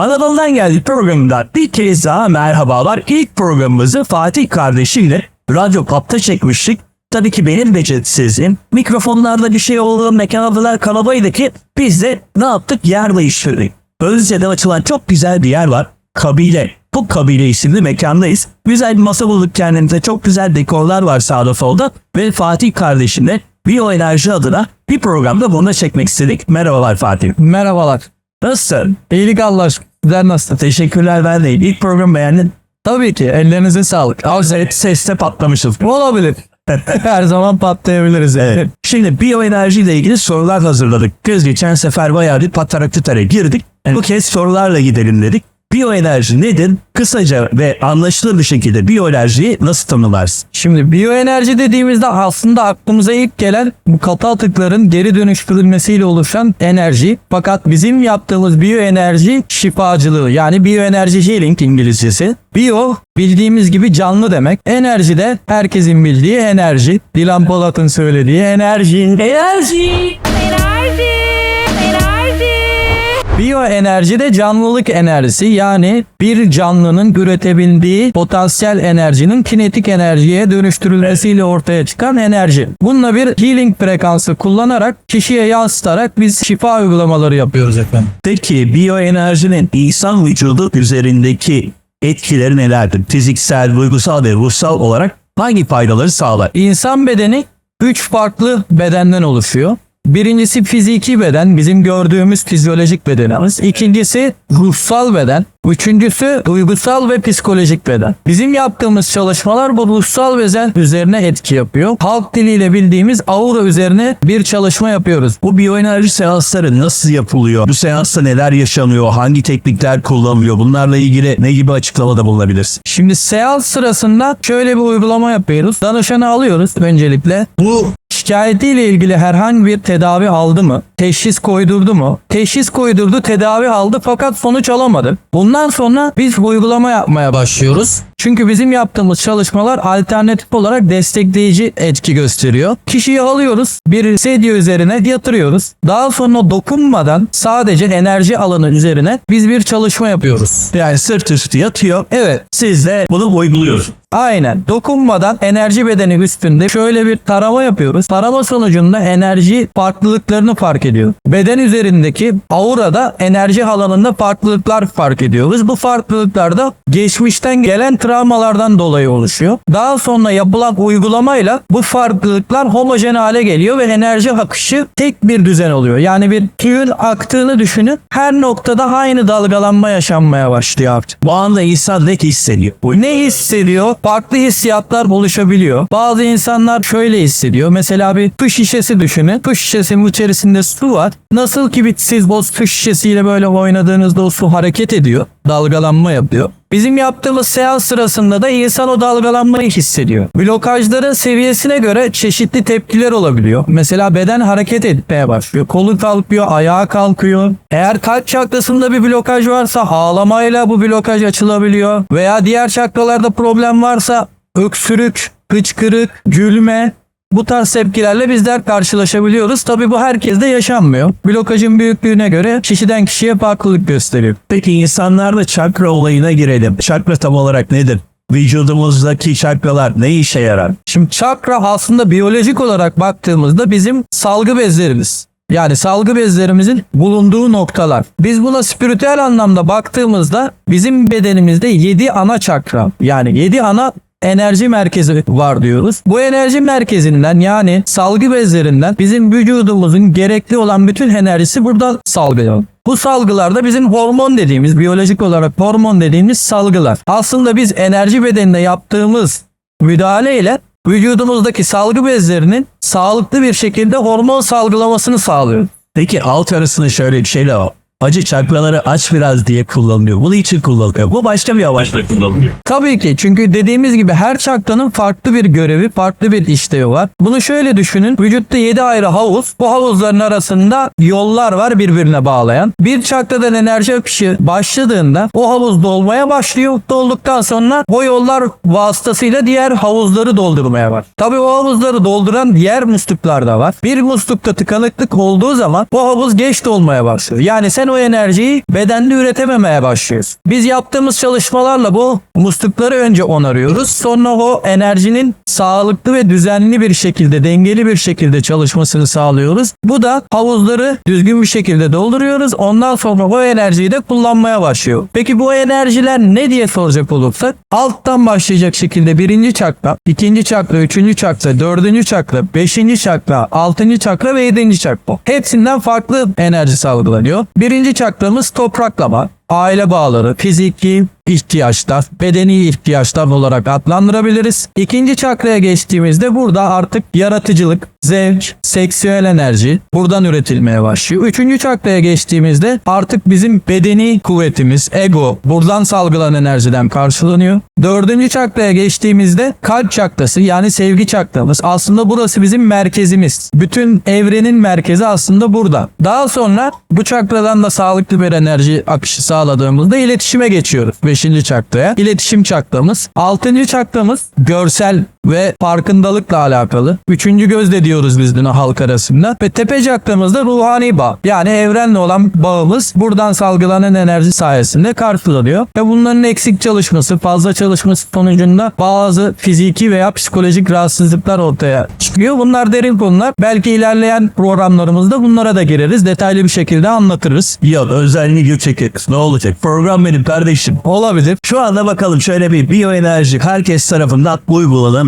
Anadolu'dan geldik programında bir kez daha merhabalar. İlk programımızı Fatih kardeşiyle Radyo Pop'ta çekmiştik. Tabii ki benim beceriksizliğim. Mikrofonlarda bir şey oldu, mekanadalar kalabaydı ki biz de ne yaptık? Yer değiştirdik. Özce'de açılan çok güzel bir yer var. Kabile. Bu kabile isimli mekandayız. Güzel bir masa bulduk kendimize. Çok güzel dekorlar var sağda solda. Ve Fatih kardeşimle Bioenerji adına bir programda bunu çekmek istedik. Merhabalar Fatih. Merhabalar. Nasılsın? İyilik Allah aşkına. Sizler nasıl? Teşekkürler ben de. İlk program beğendin. Tabii ki. Ellerinize sağlık. Abi ses, seste patlamışız. Olabilir. Her zaman patlayabiliriz. Evet. Şimdi biyoenerji ile ilgili sorular hazırladık. Kız geçen sefer bayağı bir pataraktıtara girdik. Bu kez sorularla gidelim dedik. Biyoenerji nedir? Kısaca ve anlaşılır bir şekilde biyoenerjiyi nasıl tanımlarsın? Şimdi biyoenerji dediğimizde aslında aklımıza ilk gelen bu katı atıkların geri dönüştürülmesiyle oluşan enerji. Fakat bizim yaptığımız biyoenerji şifacılığı yani biyoenerji healing İngilizcesi. Biyo bildiğimiz gibi canlı demek. Enerji de herkesin bildiği enerji. Dilan Polat'ın söylediği enerji. Enerji! Enerji, enerji. Biyoenerji de canlılık enerjisi yani bir canlının üretebildiği potansiyel enerjinin kinetik enerjiye dönüştürülmesiyle ortaya çıkan enerji. Bununla bir healing frekansı kullanarak kişiye yansıtarak biz şifa uygulamaları yapıyoruz efendim. Peki biyoenerjinin insan vücudu üzerindeki etkileri nelerdir? Fiziksel, duygusal ve ruhsal olarak hangi faydaları sağlar? İnsan bedeni 3 farklı bedenden oluşuyor. Birincisi fiziki beden, bizim gördüğümüz fizyolojik bedenimiz. İkincisi ruhsal beden. Üçüncüsü duygusal ve psikolojik beden. Bizim yaptığımız çalışmalar bu ruhsal beden üzerine etki yapıyor. Halk diliyle bildiğimiz aura üzerine bir çalışma yapıyoruz. Bu biyoenerji seansları nasıl yapılıyor? Bu seansta neler yaşanıyor? Hangi teknikler kullanılıyor? Bunlarla ilgili ne gibi açıklamada bulunabilirsin? Şimdi seans sırasında şöyle bir uygulama yapıyoruz. Danışanı alıyoruz öncelikle. Bu şikayetiyle ilgili herhangi bir tedavi aldı mı? Teşhis koydurdu mu? Teşhis koydurdu, tedavi aldı fakat sonuç alamadı. Bundan sonra biz uygulama yapmaya başlıyoruz. Çünkü bizim yaptığımız çalışmalar alternatif olarak destekleyici etki gösteriyor. Kişiyi alıyoruz, bir sedye üzerine yatırıyoruz. Daha sonra dokunmadan sadece enerji alanı üzerine biz bir çalışma yapıyoruz. Yani sırt üstü yatıyor. Evet, Siz de bunu uyguluyorsunuz. Aynen. Dokunmadan enerji bedeni üstünde şöyle bir tarama yapıyoruz. Tarama sonucunda enerji farklılıklarını fark ediyor. Beden üzerindeki aurada enerji alanında farklılıklar fark ediyoruz. Bu farklılıklar da geçmişten gelen travmalardan dolayı oluşuyor. Daha sonra yapılan uygulamayla bu farklılıklar homojen hale geliyor ve enerji akışı tek bir düzen oluyor. Yani bir suyun aktığını düşünün. Her noktada aynı dalgalanma yaşanmaya başlıyor artık. Bu anda insan ne hissediyor? Ne hissediyor? Farklı hissiyatlar oluşabiliyor. Bazı insanlar şöyle hissediyor. Mesela bir su şişesi düşünün. Su şişesinin içerisinde su var. Nasıl ki siz bu su şişesiyle böyle oynadığınızda o su hareket ediyor. Dalgalanma yapıyor. Bizim yaptığımız seans sırasında da insan o dalgalanmayı hissediyor. Blokajların seviyesine göre çeşitli tepkiler olabiliyor. Mesela beden hareket etmeye başlıyor. Kolu kalkıyor, ayağı kalkıyor. Eğer kalp çakrasında bir blokaj varsa ağlamayla bu blokaj açılabiliyor. Veya diğer çakralarda problem varsa öksürük, hıçkırık, gülme, bu tarz tepkilerle bizler karşılaşabiliyoruz. Tabi bu herkeste yaşanmıyor. Blokajın büyüklüğüne göre kişiden kişiye farklılık gösteriyor. Peki insanlarda çakra olayına girelim. Çakra tam olarak nedir? Vücudumuzdaki çakralar ne işe yarar? Şimdi çakra aslında biyolojik olarak baktığımızda bizim salgı bezlerimiz. Yani salgı bezlerimizin bulunduğu noktalar. Biz buna spiritüel anlamda baktığımızda bizim bedenimizde 7 ana çakra yani 7 ana enerji merkezi var diyoruz. Bu enerji merkezinden yani salgı bezlerinden bizim vücudumuzun gerekli olan bütün enerjisi buradan salgılanıyor. Bu salgılarda bizim hormon dediğimiz biyolojik olarak hormon dediğimiz salgılar. Aslında biz enerji bedeninde yaptığımız müdahale ile vücudumuzdaki salgı bezlerinin sağlıklı bir şekilde hormon salgılamasını sağlıyor. Peki alt arasında şöyle bir şeyle var. Acı çakraları aç biraz diye kullanılıyor. Bunun için kullanılıyor. Bu başka bir amaçla kullanılıyor. Tabii ki çünkü dediğimiz gibi her çakranın farklı bir görevi, farklı bir işlevi var. Bunu şöyle düşünün. Vücutta 7 ayrı havuz. Bu havuzların arasında yollar var birbirine bağlayan. Bir çakradan enerji akışı başladığında o havuz dolmaya başlıyor. Dolduktan sonra o yollar vasıtasıyla diğer havuzları doldurmaya var. Tabii o havuzları dolduran diğer musluklar da var. Bir muslukta tıkanıklık olduğu zaman o havuz geç dolmaya başlıyor. Yani sen o enerjiyi bedende üretememeye başlıyoruz. Biz yaptığımız çalışmalarla bu muslukları önce onarıyoruz. Sonra o enerjinin sağlıklı ve düzenli bir şekilde, dengeli bir şekilde çalışmasını sağlıyoruz. Bu da havuzları düzgün bir şekilde dolduruyoruz. Ondan sonra o enerjiyi de kullanmaya başlıyor. Peki bu enerjiler ne diye soracak olursak alttan başlayacak şekilde birinci çakra, ikinci çakra, üçüncü çakra, dördüncü çakra, beşinci çakra, altıncı çakra ve yedinci çakra. Hepsinden farklı enerji salgılanıyor. Birinci çakramız topraklama, aile bağları, fiziki ihtiyaçlar, bedeni ihtiyaçlar olarak adlandırabiliriz. İkinci çakraya geçtiğimizde burada artık yaratıcılık, zevk, seksüel enerji buradan üretilmeye başlıyor. Üçüncü çakraya geçtiğimizde artık bizim bedeni kuvvetimiz, ego buradan salgılanan enerjiden karşılanıyor. Dördüncü çakraya geçtiğimizde kalp çakrası yani sevgi çakramız aslında burası bizim merkezimiz. Bütün evrenin merkezi aslında burada. Daha sonra bu çakradan da sağlıklı bir enerji akışı sağladığımızda iletişime geçiyoruz. Beşinci çakraya. İletişim çakramız. Altıncı çakramız görsel ve farkındalıkla alakalı. Üçüncü göz de diyoruz biz buna halk arasında. Ve tepe çakramız da ruhani bağ. Yani evrenle olan bağımız buradan salgılanan enerji sayesinde karşılanıyor. Ve bunların eksik çalışması, fazla çalışması sonucunda bazı fiziki veya psikolojik rahatsızlıklar ortaya çıkıyor. Bunlar derin konular. Belki ilerleyen programlarımızda bunlara da gireriz. Detaylı bir şekilde anlatırız. Ya özel video çekeriz. Ne olacak? Program benim kardeşim. Olabilir. Şu anda bakalım şöyle bir biyoenerji herkes tarafından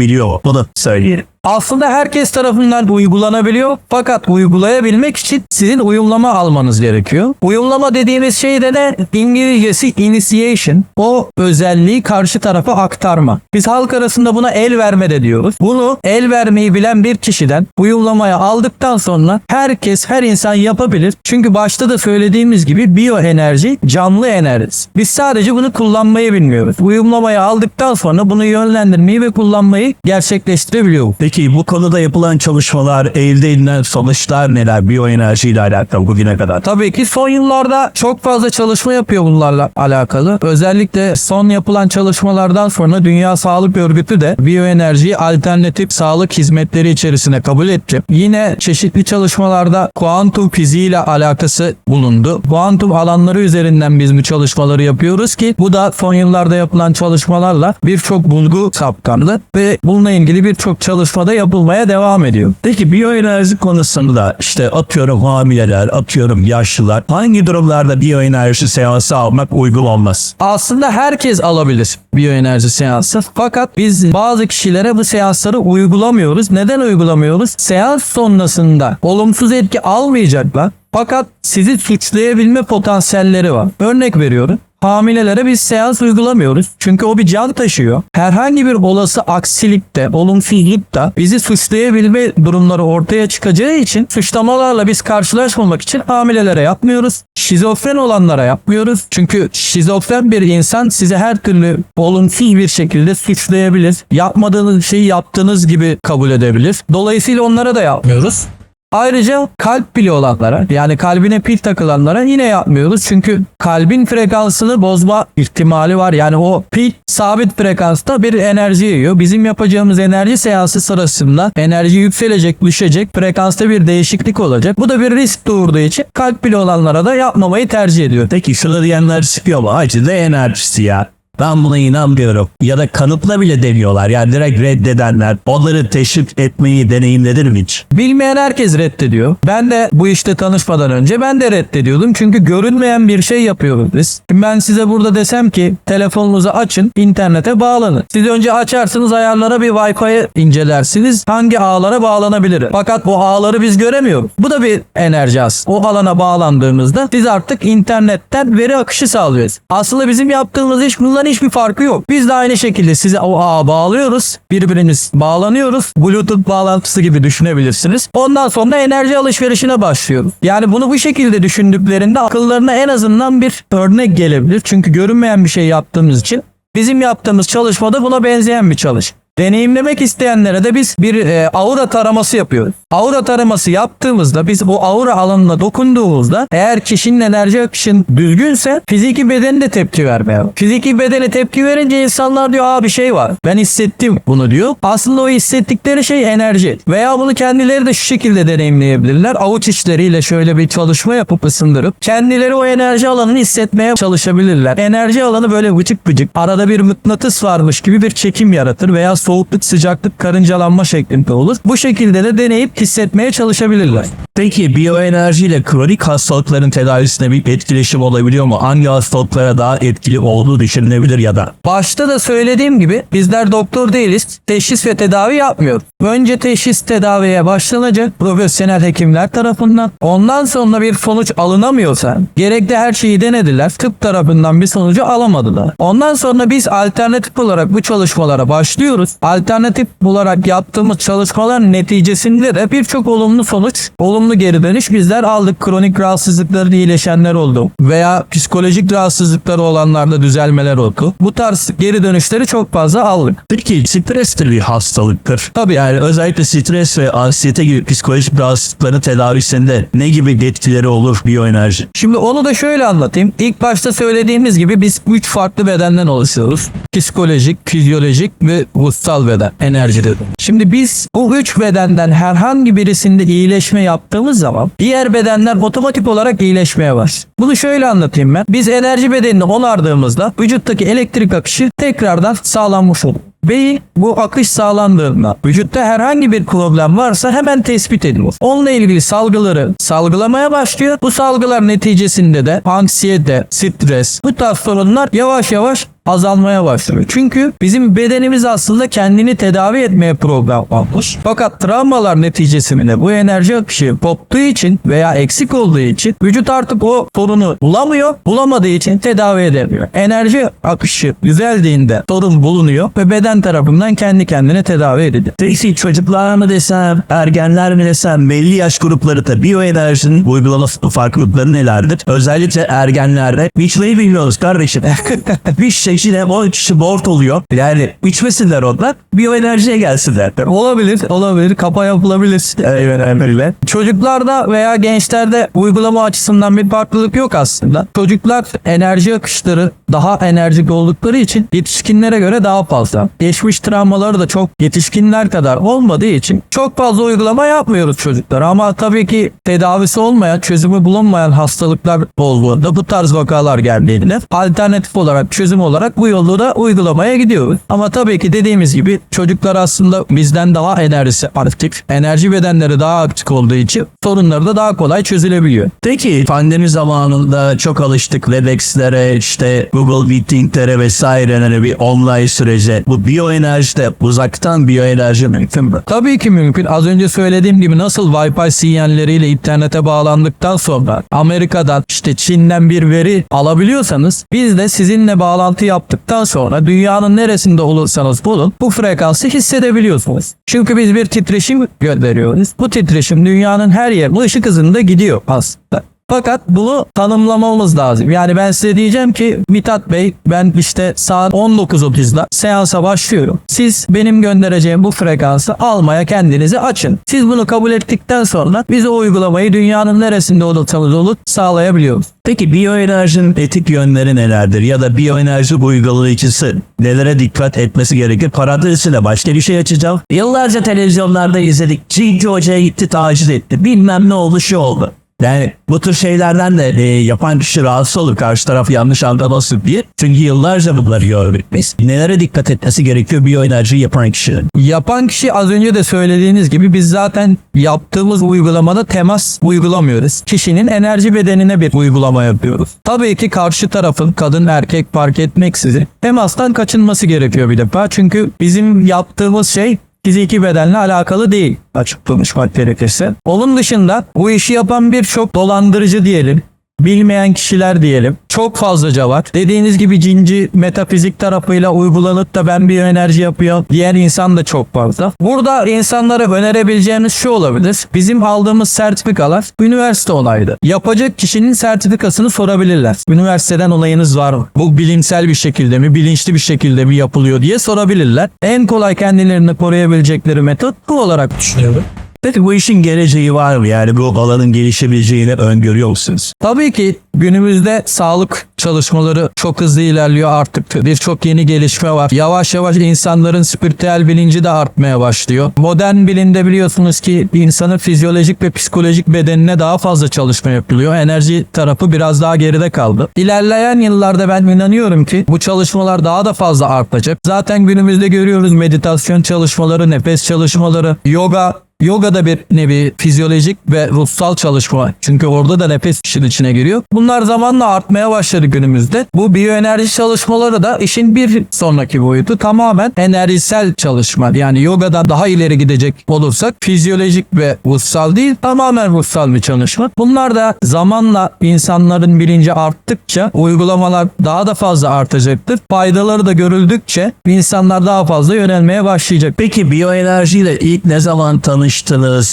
uygulanabiliyor mu? Bunu söyleyelim. Aslında herkes tarafından uygulanabiliyor fakat uygulayabilmek için sizin uyumlama almanız gerekiyor. Uyumlama dediğimiz şey de ne? İngilizcesi initiation. O özelliği karşı tarafa aktarma. Biz halk arasında buna el verme de diyoruz. Bunu el vermeyi bilen bir kişiden uyumlamaya aldıktan sonra herkes her insan yapabilir. Çünkü başta da söylediğimiz gibi biyoenerji canlı enerji. Biz sadece bunu kullanmayı bilmiyoruz. Uyumlamaya aldıktan sonra bunu yönlendirmeyi ve kullanmayı gerçekleştirebiliyoruz. Peki bu konuda yapılan çalışmalar, elde edilen sonuçlar neler biyoenerjiyle alakalı bugüne kadar? Tabii ki son yıllarda çok fazla çalışma yapıyor bunlarla alakalı. Özellikle son yapılan çalışmalardan sonra Dünya Sağlık Örgütü de biyoenerjiyi alternatif sağlık hizmetleri içerisine kabul etti. Yine çeşitli çalışmalarda kuantum fiziği ile alakası bulundu. Kuantum alanları üzerinden biz bu çalışmaları yapıyoruz ki bu da son yıllarda yapılan çalışmalarla birçok bulgu saptandı ve bununla ilgili birçok çalışmada yapılmaya devam ediyor. Peki biyoenerji konusunda işte atıyorum hamileler, atıyorum yaşlılar hangi durumlarda biyoenerji seansı almak uygun olmaz? Aslında herkes alabilir biyoenerji seansı. Fakat biz bazı kişilere bu seansları uygulamıyoruz. Neden uygulamıyoruz? Seans sonrasında olumsuz etki almayacaklar. Fakat sizi suçlayabilme potansiyelleri var. Örnek veriyorum. Hamilelere biz seans uygulamıyoruz. Çünkü o bir can taşıyor. Herhangi bir olası aksilikte, olumsuzlukta bizi suçlayabilme durumları ortaya çıkacağı için suçlamalarla biz karşılaşmamak için hamilelere yapmıyoruz. Şizofren olanlara yapmıyoruz. Çünkü şizofren bir insan size her türlü olumsuz bir şekilde suçlayabilir. Yapmadığınız şeyi yaptığınız gibi kabul edebilir. Dolayısıyla onlara da yapmıyoruz. Ayrıca kalp pili olanlara yani kalbine pil takılanlara yine yapmıyoruz. Çünkü kalbin frekansını bozma ihtimali var. Yani o pil sabit frekansta bir enerji yayıyor. Bizim yapacağımız enerji seansı sırasında enerji yükselecek, düşecek, frekansta bir değişiklik olacak. Bu da bir risk doğurduğu için kalp pili olanlara da yapmamayı tercih ediyor. Peki şunu diyenler çıkıyor mu? Acı da enerjisi ya. Ben buna inanmıyorum. Ya da kanıtla bile demiyorlar. Yani direkt reddedenler. Onları teşvik etmeyi deneyimledin mi hiç? Bilmeyen herkes reddediyor. Ben de bu işte tanışmadan önce ben de reddediyordum. Çünkü görünmeyen bir şey yapıyoruz biz. Ben size burada desem ki telefonunuzu açın, internete bağlanın. Siz önce açarsınız ayarlara bir Wi-Fi incelersiniz. Hangi ağlara bağlanabilir? Fakat bu ağları biz göremiyoruz. Bu da bir enerji aslında. O alana bağlandığımızda biz artık internetten veri akışı sağlıyoruz. Aslında bizim yaptığımız iş bundan hiçbir farkı yok. Biz de aynı şekilde size o ağa bağlıyoruz. Birbirimiz bağlanıyoruz. Bluetooth bağlantısı gibi düşünebilirsiniz. Ondan sonra enerji alışverişine başlıyoruz. Yani bunu bu şekilde düşündüklerinde akıllarına en azından bir örnek gelebilir. Çünkü görünmeyen bir şey yaptığımız için bizim yaptığımız çalışmada buna benzeyen bir çalış. Deneyimlemek isteyenlere de biz bir e, aura taraması yapıyoruz. Aura taraması yaptığımızda biz bu aura alanına dokunduğumuzda eğer kişinin enerji akışın düzgünse fiziki bedeni de tepki vermeye. Fiziki bedene tepki verince insanlar diyor aa bir şey var. Ben hissettim bunu diyor. Aslında o hissettikleri şey enerji. Veya bunu kendileri de şu şekilde deneyimleyebilirler. Avuç içleriyle şöyle bir çalışma yapıp ısındırıp kendileri o enerji alanını hissetmeye çalışabilirler. Enerji alanı böyle vıcık vıcık arada bir mıknatıs varmış gibi bir çekim yaratır veya soğukluk sıcaklık karıncalanma şeklinde olur. Bu şekilde de deneyip hissetmeye çalışabilirler. Peki biyoenerji ile kronik hastalıkların tedavisine bir etkileşim olabiliyor mu? Hangi hastalıklara daha etkili olduğu düşünülebilir ya da? Başta da söylediğim gibi bizler doktor değiliz. Teşhis ve tedavi yapmıyoruz. Önce teşhis tedaviye başlanacak profesyonel hekimler tarafından. Ondan sonra bir sonuç alınamıyorsa gerekli her şeyi denediler. Tıp tarafından bir sonucu alamadılar. Ondan sonra biz alternatif olarak bu çalışmalara başlıyoruz. Alternatif olarak yaptığımız çalışmalar neticesinde de birçok olumlu sonuç, olumlu geri dönüş bizler aldık. Kronik rahatsızlıkların iyileşenler oldu. Veya psikolojik rahatsızlıkları olanlarda düzelmeler oldu. Bu tarz geri dönüşleri çok fazla aldık. Peki stres de bir hastalıktır. Tabii Yani özellikle stres ve anksiyete gibi psikolojik rahatsızlıkların tedavisinde ne gibi etkileri olur biyoenerji? Şimdi onu da şöyle anlatayım. İlk başta söylediğimiz gibi biz üç farklı bedenden oluşuyoruz. Psikolojik, fizyolojik ve ruhsal beden. Enerji dedim. Şimdi biz bu üç bedenden herhangi birisinde iyileşme yaptığımız zaman diğer bedenler otomatik olarak iyileşmeye başlar. Bunu şöyle anlatayım ben. Biz enerji bedenini onardığımızda vücuttaki elektrik akışı tekrardan sağlanmış olur. Beyin bu akış sağlandığında vücutta herhangi bir problem varsa hemen tespit edilir. Onunla ilgili salgıları salgılamaya başlıyor. Bu salgılar neticesinde de anksiyete, stres bu tarz sorunlar yavaş yavaş azalmaya başlıyor. Çünkü bizim bedenimiz aslında kendini tedavi etmeye programlanmış. Fakat travmalar neticesinde bu enerji akışı koptuğu için veya eksik olduğu için vücut artık o sorunu bulamıyor. Bulamadığı için tedavi edemiyor. Enerji akışı düzeldiğinde sorun bulunuyor ve beden tarafından kendi kendine tedavi ediliyor. Peki çocuklar mı desem, ergenler mi desem, belli yaş grupları da biyoenerjinin uygulaması farklılıkları nelerdir? Özellikle ergenlerde içmeyi bilmiyoruz kardeşim. bir şekilde o kişi board oluyor. Yani içmesinler onlar, biyoenerjiye gelsinler. Olabilir, olabilir. Kapa yapılabilir. Evet, öyle. Çocuklarda veya gençlerde uygulama açısından bir farklılık yok aslında. Çocuklar enerji akışları daha enerjik oldukları için yetişkinlere göre daha fazla. Geçmiş travmaları da çok yetişkinler kadar olmadığı için çok fazla uygulama yapmıyoruz çocuklara. Ama tabii ki tedavisi olmayan, çözümü bulunmayan hastalıklar olduğunda bu tarz vakalar geldiğinde alternatif olarak, çözüm olarak bu yolu da uygulamaya gidiyoruz. Ama tabii ki dediğimiz gibi çocuklar aslında bizden daha enerjisi aktif, enerji bedenleri daha aktif olduğu için sorunları da daha kolay çözülebiliyor. Peki pandemi zamanında çok alıştık Webex'lere işte Google Meeting'lere vesairelere bir online sürece. Bu biyoenerjide uzaktan biyoenerji mümkün mü? Tabii ki mümkün. Az önce söylediğim gibi nasıl Wi-Fi sinyalleriyle internete bağlandıktan sonra Amerika'dan işte Çin'den bir veri alabiliyorsanız biz de sizinle bağlantı yaptıktan sonra dünyanın neresinde olursanız bulun bu frekansı hissedebiliyorsunuz. Çünkü biz bir titreşim gönderiyoruz. Bu titreşim dünyanın her yerine ışık hızında gidiyor aslında. Fakat bunu tanımlamamız lazım. Yani ben size diyeceğim ki Mithat Bey ben işte saat 19.30'da seansa başlıyorum. Siz benim göndereceğim bu frekansı almaya kendinizi açın. Siz bunu kabul ettikten sonra biz o uygulamayı dünyanın neresinde olursanız olun sağlayabiliyoruz. Peki biyoenerjinin etik yönleri nelerdir? Ya da biyoenerji uygulayıcısı nelere dikkat etmesi gerekir? Parantezine başka bir şey açacağım. Yıllarca televizyonlarda izledik. Cinci Hoca'ya gitti taciz etti. Bilmem ne oldu şu oldu. Yani bu tür şeylerden de e, yapan kişi rahatsız olur. Karşı taraf yanlış anlamasın diye. Çünkü yıllarca bunları gördük biz. Nelere dikkat etmesi gerekiyor biyoenerji yapan kişinin? Yapan kişi az önce de söylediğiniz gibi biz zaten yaptığımız uygulamada temas uygulamıyoruz. Kişinin enerji bedenine bir uygulama yapıyoruz. Tabii ki karşı tarafın kadın erkek fark etmeksizin temastan kaçınması gerekiyor bir defa. Çünkü bizim yaptığımız şey fiziki bedenle alakalı değil açık konuşmak gerekirse. Onun dışında bu işi yapan birçok dolandırıcı diyelim bilmeyen kişiler diyelim. Çok fazlaca var. Dediğiniz gibi cinci metafizik tarafıyla uygulanıp da ben bir enerji yapıyor diyen insan da çok fazla. Burada insanlara önerebileceğimiz şu olabilir. Bizim aldığımız sertifikalar üniversite olaydı. Yapacak kişinin sertifikasını sorabilirler. Üniversiteden olayınız var mı? Bu bilimsel bir şekilde mi, bilinçli bir şekilde mi yapılıyor diye sorabilirler. En kolay kendilerini koruyabilecekleri metot bu olarak düşünüyorum. Peki bu işin geleceği var mı? Yani bu alanın gelişebileceğini öngörüyor musunuz? Tabii ki günümüzde sağlık çalışmaları çok hızlı ilerliyor artık. Birçok yeni gelişme var. Yavaş yavaş insanların spiritüel bilinci de artmaya başlıyor. Modern bilimde biliyorsunuz ki insanın fizyolojik ve psikolojik bedenine daha fazla çalışma yapılıyor. Enerji tarafı biraz daha geride kaldı. İlerleyen yıllarda ben inanıyorum ki bu çalışmalar daha da fazla artacak. Zaten günümüzde görüyoruz meditasyon çalışmaları, nefes çalışmaları, yoga, Yoga da bir nevi fizyolojik ve ruhsal çalışma. Çünkü orada da nefes işin içine giriyor. Bunlar zamanla artmaya başladı günümüzde. Bu biyoenerji çalışmaları da işin bir sonraki boyutu tamamen enerjisel çalışma. Yani yogadan daha ileri gidecek olursak fizyolojik ve ruhsal değil tamamen ruhsal bir çalışma. Bunlar da zamanla insanların bilinci arttıkça uygulamalar daha da fazla artacaktır. Faydaları da görüldükçe insanlar daha fazla yönelmeye başlayacak. Peki biyoenerjiyle ilk ne zaman tanıştınız?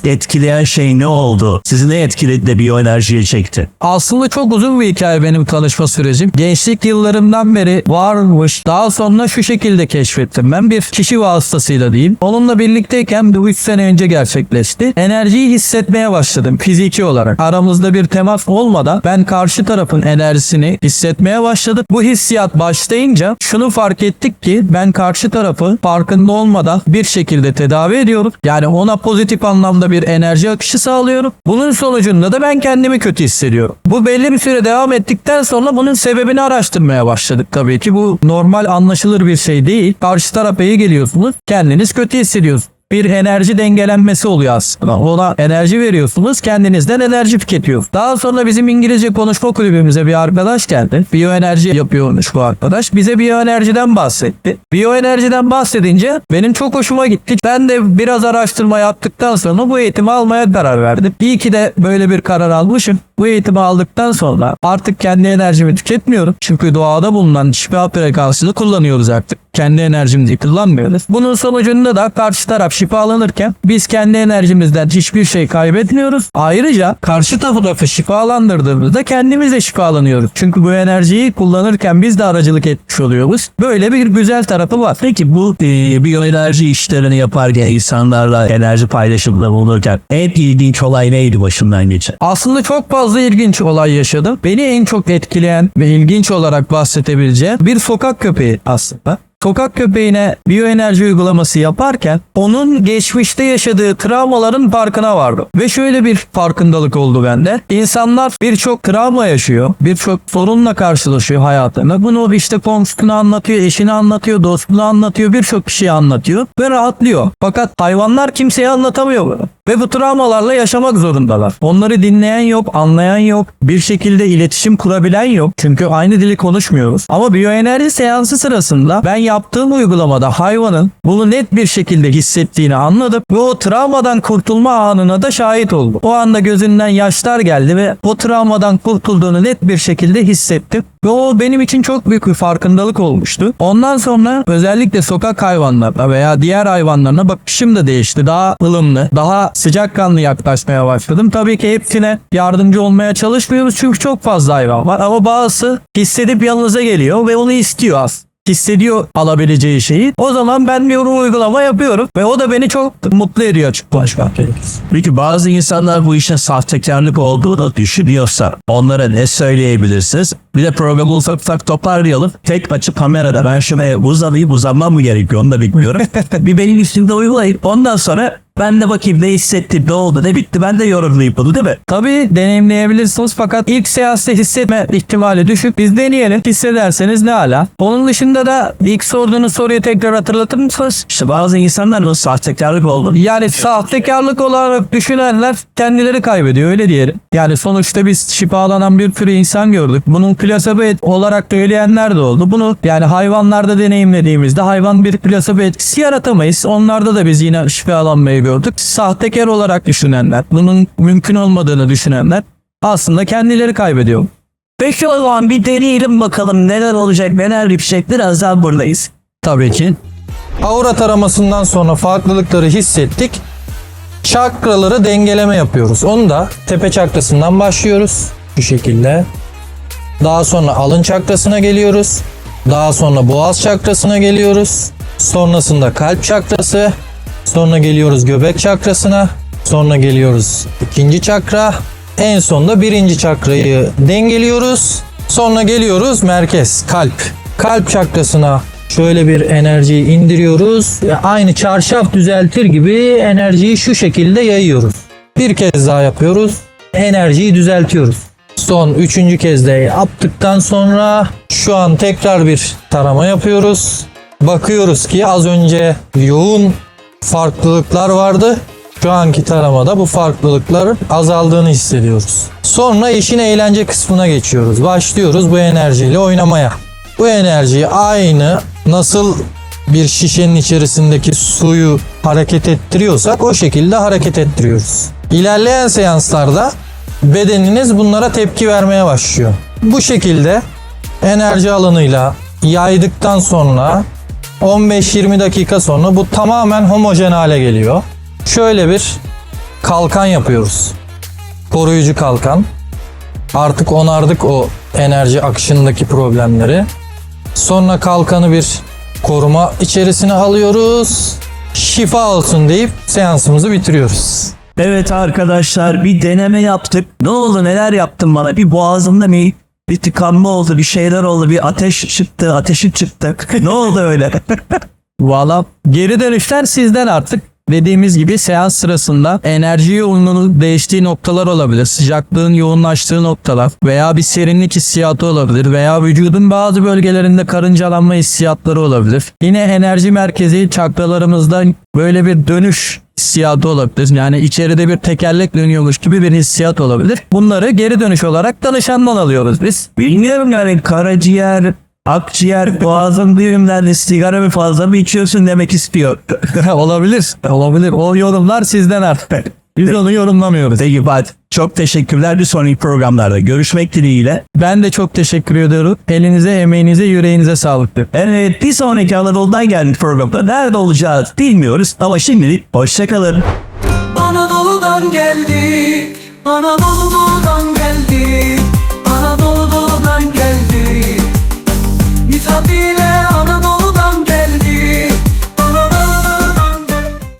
Etkileyen şey ne oldu? Sizi ne etkiledi de biyoenerjiye çekti? Aslında çok uzun bir hikaye benim tanışma sürecim. Gençlik yıllarımdan beri varmış. Daha sonra şu şekilde keşfettim. Ben bir kişi vasıtasıyla diyeyim. Onunla birlikteyken bu 3 sene önce gerçekleşti. Enerjiyi hissetmeye başladım fiziki olarak. Aramızda bir temas olmadan ben karşı tarafın enerjisini hissetmeye başladım. Bu hissiyat başlayınca şunu fark ettik ki ben karşı tarafı farkında olmadan bir şekilde tedavi ediyorum. Yani ona pozitif anlamda bir enerji akışı sağlıyorum. Bunun sonucunda da ben kendimi kötü hissediyorum. Bu belli bir süre devam ettikten sonra bunun sebebini araştırmaya başladık tabii ki. Bu normal anlaşılır bir şey değil. Karşı tarafa iyi geliyorsunuz. Kendiniz kötü hissediyorsunuz bir enerji dengelenmesi oluyor aslında. Ona enerji veriyorsunuz, kendinizden enerji tüketiyorsunuz. Daha sonra bizim İngilizce konuşma kulübümüze bir arkadaş geldi. Biyoenerji yapıyormuş bu arkadaş. Bize biyoenerjiden bahsetti. Biyoenerjiden bahsedince benim çok hoşuma gitti. Ben de biraz araştırma yaptıktan sonra bu eğitimi almaya karar verdim. İyi ki de böyle bir karar almışım. Bu eğitimi aldıktan sonra artık kendi enerjimi tüketmiyorum. Çünkü doğada bulunan şifa frekansını kullanıyoruz artık. Kendi enerjimizi kullanmıyoruz. Bunun sonucunda da karşı taraf şifalanırken biz kendi enerjimizden hiçbir şey kaybetmiyoruz. Ayrıca karşı tarafı şifalandırdığımızda kendimiz de şifalanıyoruz. Çünkü bu enerjiyi kullanırken biz de aracılık etmiş oluyoruz. Böyle bir güzel tarafı var. Peki bu e, biyoenerji işlerini yaparken insanlarla enerji paylaşımında bulunurken en ilginç olay neydi başından geçen? Aslında çok fazla ilginç olay yaşadım. Beni en çok etkileyen ve ilginç olarak bahsedebileceğim bir sokak köpeği aslında. Sokak köpeğine biyoenerji uygulaması yaparken onun geçmişte yaşadığı travmaların farkına vardım. Ve şöyle bir farkındalık oldu bende. İnsanlar birçok travma yaşıyor. Birçok sorunla karşılaşıyor hayatında. Bunu işte komşusuna anlatıyor, eşine anlatıyor, dostuna anlatıyor, birçok kişiye anlatıyor ve rahatlıyor. Fakat hayvanlar kimseye anlatamıyor bunu. Ve bu travmalarla yaşamak zorundalar. Onları dinleyen yok, anlayan yok, bir şekilde iletişim kurabilen yok. Çünkü aynı dili konuşmuyoruz. Ama biyoenerji seansı sırasında ben yaptığım uygulamada hayvanın bunu net bir şekilde hissettiğini anladım ve o travmadan kurtulma anına da şahit oldum. O anda gözünden yaşlar geldi ve o travmadan kurtulduğunu net bir şekilde hissettim. Ve o benim için çok büyük bir farkındalık olmuştu. Ondan sonra özellikle sokak hayvanlarına veya diğer hayvanlarına bakışım da değişti. Daha ılımlı, daha sıcakkanlı yaklaşmaya başladım. Tabii ki hepsine yardımcı olmaya çalışmıyoruz çünkü çok fazla hayvan var. Ama bazısı hissedip yanınıza geliyor ve onu istiyor aslında hissediyor alabileceği şeyi. O zaman ben bir uygulama yapıyorum ve o da beni çok mutlu ediyor açıkçası. Peki bazı insanlar bu işin sahtekarlık olduğunu düşünüyorsa onlara ne söyleyebilirsiniz? Bir de programı ufak ufak toparlayalım. Tek açıp kamerada ben şuna uzanayım uzanmam mı gerekiyor onu da bilmiyorum. bir benim üstümde uygulayıp ondan sonra ben de bakayım ne hissettim, ne oldu, ne bitti ben de yorumlayayım bunu değil mi? Tabii deneyimleyebilirsiniz fakat ilk seansta hissetme ihtimali düşük. Biz deneyelim. Hissederseniz ne ala. Onun dışında da ilk sorduğunuz soruyu tekrar hatırlatır mısınız? İşte bazı insanlar bunun sahtekarlık olduğunu Yani sahtekarlık olarak düşünenler kendileri kaybediyor öyle diyelim. Yani sonuçta biz şifalanan bir sürü insan gördük. Bunun plasebo olarak söyleyenler de oldu. Bunu yani hayvanlarda deneyimlediğimizde hayvan bir plasebo etkisi yaratamayız. Onlarda da biz yine şifalanmayı gördük. Sahtekar olarak düşünenler, bunun mümkün olmadığını düşünenler aslında kendileri kaybediyor. Peki o zaman bir deneyelim bakalım neler olacak neler bitecek birazdan buradayız. Tabii ki. Aura taramasından sonra farklılıkları hissettik. Çakraları dengeleme yapıyoruz. Onu da tepe çakrasından başlıyoruz. Bu şekilde. Daha sonra alın çakrasına geliyoruz. Daha sonra boğaz çakrasına geliyoruz. Sonrasında kalp çakrası. Sonra geliyoruz göbek çakrasına. Sonra geliyoruz ikinci çakra. En sonunda birinci çakrayı dengeliyoruz. Sonra geliyoruz merkez kalp. Kalp çakrasına şöyle bir enerjiyi indiriyoruz. Aynı çarşaf düzeltir gibi enerjiyi şu şekilde yayıyoruz. Bir kez daha yapıyoruz. Enerjiyi düzeltiyoruz. Son üçüncü kez de yaptıktan sonra şu an tekrar bir tarama yapıyoruz. Bakıyoruz ki az önce yoğun farklılıklar vardı. Şu anki taramada bu farklılıkların azaldığını hissediyoruz. Sonra işin eğlence kısmına geçiyoruz. Başlıyoruz bu enerjiyle oynamaya. Bu enerjiyi aynı nasıl bir şişenin içerisindeki suyu hareket ettiriyorsak o şekilde hareket ettiriyoruz. İlerleyen seanslarda bedeniniz bunlara tepki vermeye başlıyor. Bu şekilde enerji alanıyla yaydıktan sonra 15-20 dakika sonra bu tamamen homojen hale geliyor. Şöyle bir kalkan yapıyoruz. Koruyucu kalkan. Artık onardık o enerji akışındaki problemleri. Sonra kalkanı bir koruma içerisine alıyoruz. Şifa olsun deyip seansımızı bitiriyoruz. Evet arkadaşlar bir deneme yaptık. Ne oldu neler yaptın bana? Bir boğazımda bir, bir tıkanma oldu bir şeyler oldu bir ateş çıktı ateşi çıktı. ne oldu öyle? Valla geri dönüşler sizden artık. Dediğimiz gibi seans sırasında enerji yoğunluğunun değiştiği noktalar olabilir. Sıcaklığın yoğunlaştığı noktalar veya bir serinlik hissiyatı olabilir veya vücudun bazı bölgelerinde karıncalanma hissiyatları olabilir. Yine enerji merkezi çakralarımızda böyle bir dönüş hissiyatı olabilir. Yani içeride bir tekerlek dönüyormuş gibi bir hissiyat olabilir. Bunları geri dönüş olarak danışandan alıyoruz biz. Bilmiyorum yani karaciğer, akciğer, boğazın düğümlerinde sigara mı fazla mı içiyorsun demek istiyor. olabilir. Olabilir. O yorumlar sizden artık. Biz onu yorumlamıyoruz. Peki hadi. Çok teşekkürler bir sonraki programlarda. Görüşmek dileğiyle. Ben de çok teşekkür ediyorum. Elinize, emeğinize, yüreğinize sağlık. Evet bir sonraki Anadolu'dan geldik programda. Nerede olacağız bilmiyoruz ama şimdilik hoşçakalın. Anadolu'dan geldik, Anadolu'dan geldik,